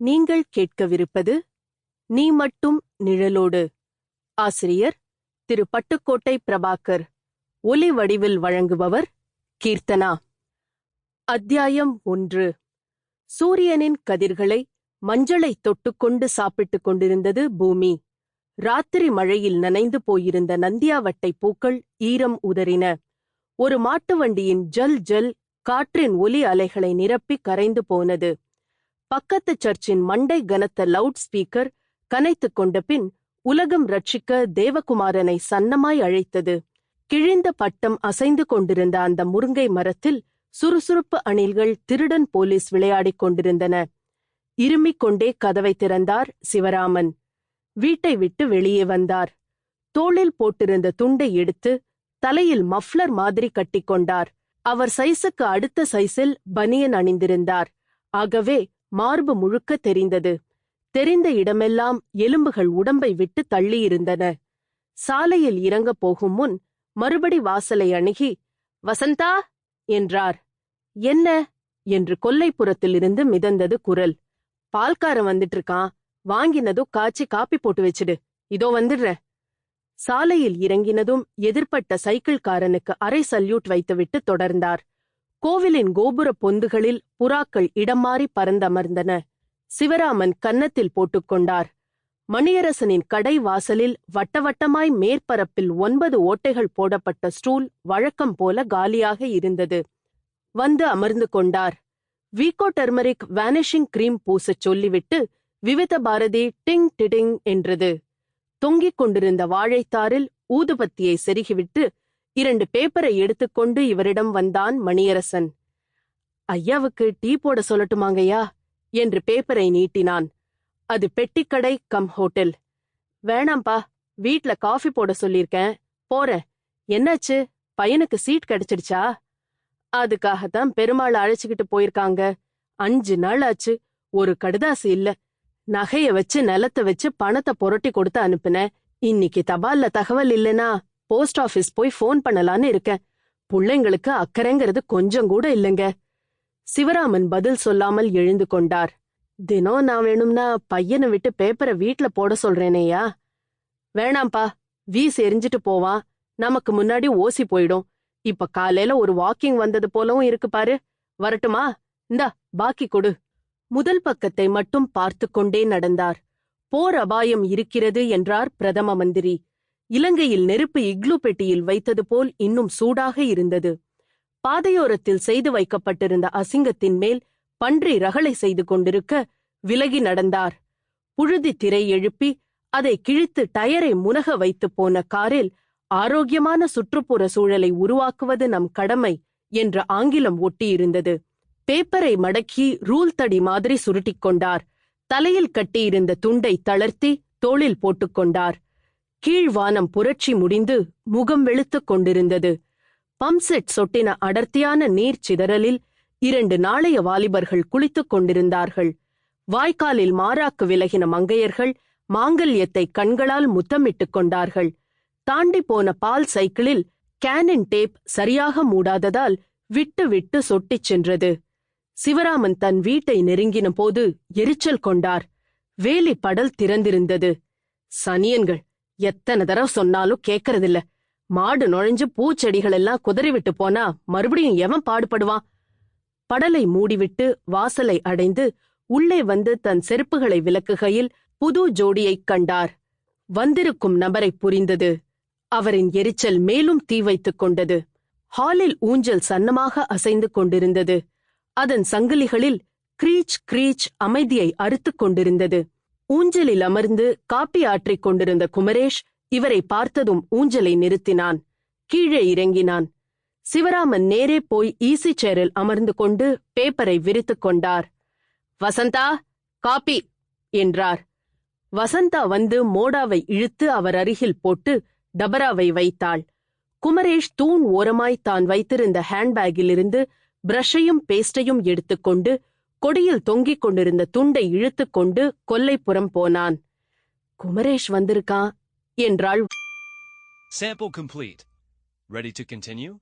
நீங்கள் கேட்கவிருப்பது நீ மட்டும் நிழலோடு. ஆசிரியர் திரு. பட்டுக்கோட்டை பிரபாகர் ஒலி வடிவில் வழங்குபவர் கீர்த்தனா. அத்தியாயம் ஒன்று. சூரியனின் கதிர்களை மஞ்சளை தொட்டுக்கொண்டு சாப்பிட்டுக் கொண்டிருந்தது பூமி. ராத்திரி மழையில் நனைந்து போயிருந்த நந்தியாவட்டை பூக்கள் ஈரம் உதறின. ஒரு மாட்டு வண்டியின் ஜல் ஜல் காற்றின் ஒலி அலைகளை நிரப்பி கரைந்து போனது. பக்கத்து சர்ச்சின் மண்டை கனத்த லவுட் ஸ்பீக்கர் கனைத்துக் கொண்ட பின் உலகம் ரட்சிக்க தேவகுமாரனை சன்னமாய் அழைத்தது. கிழிந்த பட்டம் அசைந்து கொண்டிருந்த அந்த முருங்கை மரத்தில் சுறுசுறுப்பு அணில்கள் திருடன் போலீஸ் விளையாடிக் கொண்டிருந்தன. இருமிக் கொண்டே கதவை திறந்தார் சிவராமன். வீட்டை விட்டு வெளியே வந்தார். தோளில் போட்டிருந்த துண்டை எடுத்து தலையில் மஃப்ளர் மாதிரி கட்டிக்கொண்டார் அவர் சைஸுக்கு அடுத்த சைஸில் பனியன் அணிந்திருந்தார். ஆகவே மார்பு முழுக்க தெரிந்தது. தெரிந்த இடமெல்லாம் எலும்புகள் உடம்பை விட்டு தள்ளியிருந்தன. சாலையில் இறங்கப் போகும் முன் மறுபடி வாசலை அணுகி வசந்தா! என்றார். என்ன? என்று கொல்லைப்புறத்திலிருந்து மிதந்தது குரல். பால்காரன் வந்துட்டு இருக்கான் வாங்கினதும் காய்ச்சி காப்பி போட்டு வச்சிடு. இதோ வந்துடுற சாலையில் இறங்கினதும் எதிர்ப்பட்ட சைக்கிள்காரனுக்கு அரை சல்யூட் வைத்துவிட்டு தொடர்ந்தார். கோவிலின் கோபுர பொந்துகளில் புறாக்கள் இடம் மாறி பறந்தமர்ந்தன. சிவராமன் கன்னத்தில் போட்டுக்கொண்டார். மணியரசனின் கடை வாசலில் வட்டவட்டமாய் மேற்பரப்பில் ஒன்பது ஓட்டைகள் போடப்பட்ட ஸ்டூல் வழக்கம் போல காலியாக இருந்தது. வந்து அமர்ந்து கொண்டார். வீகோ டெர்மரிக் வேனிஷிங் கிரீம் பூசச் சொல்லிவிட்டு விவித பாரதி டிங் டிடிங் என்றது. தொங்கிக் கொண்டிருந்த வாழைத்தாரில் ஊதுபத்தியை செருகிவிட்டு இரண்டு பேப்பரை எடுத்துக்கொண்டு இவரிடம் வந்தான் மணியரசன். ஐயாவுக்கு டீ போட சொல்லட்டுமாங்கய்யா? என்று பேப்பரை நீட்டினான். அது பெட்டிக்கடை கம் ஹோட்டல். வேணாம்பா வீட்ல காஃபி போட சொல்லிருக்கேன். போறேன் என்னாச்சு? பையனுக்கு சீட் கிடைச்சிடுச்சா? அதுக்காகத்தான் பெருமாள் அழைச்சுக்கிட்டு போயிருக்காங்க. அஞ்சு நாள் ஆச்சு. ஒரு கடுதாசு இல்ல. நகைய வச்சு நிலத்தை வச்சு பணத்தை புரட்டி கொடுத்து அனுப்புன இன்னைக்கு தபால்ல தகவல் இல்லனா போஸ்ட் ஆபீஸ் போய் ஃபோன் பண்ணலான்னு இருக்கேன். புள்ளைங்களுக்கு அக்கறைங்கிறது கொஞ்சம் கூட இல்லைங்க. சிவராமன் பதில் சொல்லாமல் எழுந்து கொண்டார். தினம் நான் வேணும்னா பையனை விட்டு பேப்பரை வீட்ல போட சொல்றேனேயா? வேணாம்பா வீஸ் எரிஞ்சிட்டு போவான் நமக்கு முன்னாடி ஓசி போயிடும். இப்ப காலையில ஒரு வாக்கிங் வந்தது போலவும் இருக்கு பாரு. வரட்டுமா? இந்தா பாக்கி கொடு. முதல் பக்கத்தை மட்டும் பார்த்து கொண்டே நடந்தார். போர் அபாயம் இருக்கிறது என்றார் பிரதம மந்திரி. இலங்கையில் நெருப்பு இக்லு பெட்டியில் வைத்தது போல் இன்னும் சூடாக இருந்தது. பாதையோரத்தில் செய்து வைக்கப்பட்டிருந்த அசிங்கத்தின் மேல் பன்றி ரகளை செய்து கொண்டிருக்க விலகி நடந்தார். புழுதி திரை எழுப்பி அதை கிழித்து டயரை முனக வைத்துப் போன காரில் ஆரோக்கியமான சுற்றுப்புற சூழலை உருவாக்குவது நம் கடமை என்ற ஆங்கிலம் ஒட்டியிருந்தது. பேப்பரை மடக்கி ரூல் தடி மாதிரி சுருட்டிக் கொண்டார். தலையில் கட்டியிருந்த துண்டை தளர்த்தி தோளில் போட்டுக்கொண்டார் கீழ்வானம் புரட்சி முடிந்து முகம் வெளுத்துக் கொண்டிருந்தது. பம்செட் சொட்டின அடர்த்தியான நீர் சிதறலில் இரண்டு நாளைய வாலிபர்கள் குளித்துக் கொண்டிருந்தார்கள். வாய்க்காலில் மாறாக்கு விலகின மங்கையர்கள் மாங்கல்யத்தை கண்களால் முத்தமிட்டுக் கொண்டார்கள். தாண்டி போன பால் சைக்கிளில் கேனின் டேப் சரியாக மூடாததால் விட்டு விட்டு சொட்டிச் சென்றது. சிவராமன் தன் வீட்டை நெருங்கின போது எரிச்சல் கொண்டார். வேலி படல் திறந்திருந்தது. சனியன்கள் எத்தனை தடவை சொன்னாலும் கேக்கறதில்ல. மாடு நுழைஞ்சு பூச்செடிகள் எல்லாம் குதறிவிட்டு போனா மறுபடியும் எவன் பாடுபடுவான்? படலை மூடிவிட்டு வாசலை அடைந்து உள்ளே வந்து தன் செருப்புகளை விலக்குகையில் புது ஜோடியைக் கண்டார். வந்திருக்கும் நபரை புரிந்தது. அவரின் எரிச்சல் மேலும் தீ வைத்துக் கொண்டது. ஹாலில் ஊஞ்சல் சன்னமாக அசைந்து கொண்டிருந்தது. அதன் சங்கிலிகளில் கிரீச் கிரீச் அமைதியை அறுத்துக் கொண்டிருந்தது. ஊஞ்சலில் அமர்ந்து காப்பி ஆற்றிக் கொண்டிருந்த குமரேஷ் இவரை பார்த்ததும் ஊஞ்சலை நிறுத்தினான். கீழே இறங்கினான். சிவராமன் நேரே போய் ஈசி சேரில் அமர்ந்து கொண்டு பேப்பரை விரித்துக் கொண்டார். வசந்தா காப்பி என்றார். வசந்தா வந்து மோடாவை இழுத்து அவர் அருகில் போட்டு டபராவை வைத்தாள். குமரேஷ் தூண் ஓரமாய் தான் வைத்திருந்த ஹேண்ட்பேக்கிலிருந்து பிரஷையும் பேஸ்டையும் எடுத்துக்கொண்டு கொடியில் தொங்கிக் கொண்டிருந்த துண்டை இழுத்துக்கொண்டு கொல்லைப்புறம் போனான் குமரேஷ் வந்திருக்கான் என்றாள் Sample complete. Ready to continue?